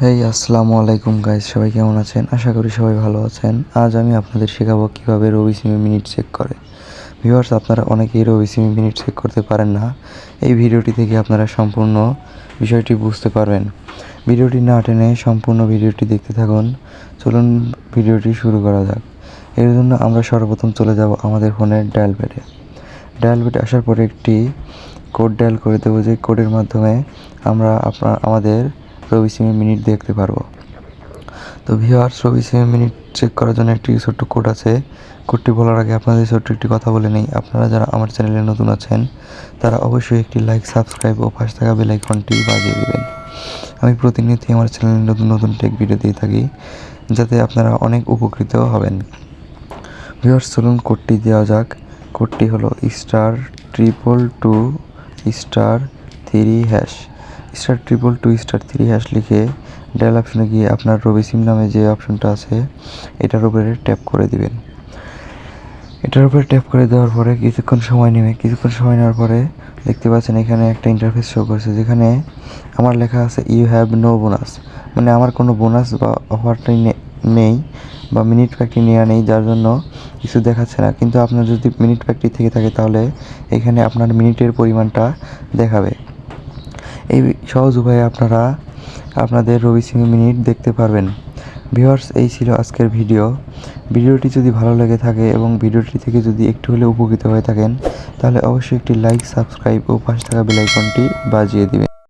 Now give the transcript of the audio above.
হেই আসসালামু আলাইকুম গাইজ সবাই কেমন আছেন? আশা করি সবাই ভালো আছেন। আজ আমি আপনাদের শেখাবো কীভাবে রবি সিমে মিনিট চেক করে। ভিউয়ার্স আপনারা অনেকেই রবি সিমে মিনিট চেক করতে পারেন না। এই ভিডিওটি থেকে আপনারা সম্পূর্ণ বিষয়টি বুঝতে পারবেন। ভিডিওটি না টেনে সম্পূর্ণ ভিডিওটি দেখতে থাকুন। চলুন ভিডিওটি শুরু করা যাক। এর জন্য আমরা সর্বপ্রথম চলে যাব আমাদের ফোনের ডায়াল প্যাডে। ডায়াল প্যাডে আসার পরে একটি কোড ডায়াল করে দেবো। যে কোডের মাধ্যমে আমরা আপনার, আমাদের রবি সিমে মিনিট দেখতে পারব। তো ভিওয়ার্স রবি সিমে মিনিট চেক করার জন্য একটি ছোট্ট কোড আছে। কোডটি বলার আগে আপনাদের ছোট্ট একটি কথা বলে নেই। আপনারা যারা আমার চ্যানেলে নতুন আছেন, তারা অবশ্যই একটি লাইক সাবস্ক্রাইব ও পাশে থাকা বেল আইকনটি বাজিয়ে দেবেন। আমি প্রতিনিয়তই আমার চ্যানেলে নতুন নতুন টেক ভিডিও দিয়ে থাকি, যাতে আপনারা অনেক উপকৃত হবেন। ভিওয়ার্স চলুন কোডটি দেওয়া যাক। কোডটি হলো star triple two star three hash star triple two star three hash লিখে ডায়াল অপশনে গিয়ে আপনার রবি সিম নামে যে অপশনটা আছে, এটার উপরে ট্যাপ করে দিবেন। এটার উপরে ট্যাপ করে দেওয়ার পরে কিছুক্ষণ সময় নেবে। কিছুক্ষণ সময় নেওয়ার পরে দেখতে পাচ্ছেন এখানে একটা ইন্টারফেস শো করছে, যেখানে আমার লেখা আছে ইউ হ্যাভ নো বোনাস মানে আমার কোনো বোনাস বা অফারটাই নেই বা মিনিট প্যাকটি নেওয়া নেই, যার জন্য কিছু দেখাচ্ছে না। কিন্তু আপনার যদি মিনিট প্যাকটি থেকে থাকে, তাহলে এখানে আপনার মিনিটের পরিমাণটা দেখাবে। এই সহজ উপায়ে আপনারা আপনাদের রবি সিং মিনিট দেখতে পারবেন। ভিউয়ার্স, এই ছিল আজকের ভিডিও। ভিডিওটি যদি ভালো লেগে থাকে এবং ভিডিওটি থেকে যদি একটু হলে উপকৃত হয়ে থাকেন, তাহলে অবশ্যই একটি লাইক, সাবস্ক্রাইব ও পাশে থাকা বেলাইকনটি বাজিয়ে দিবেন।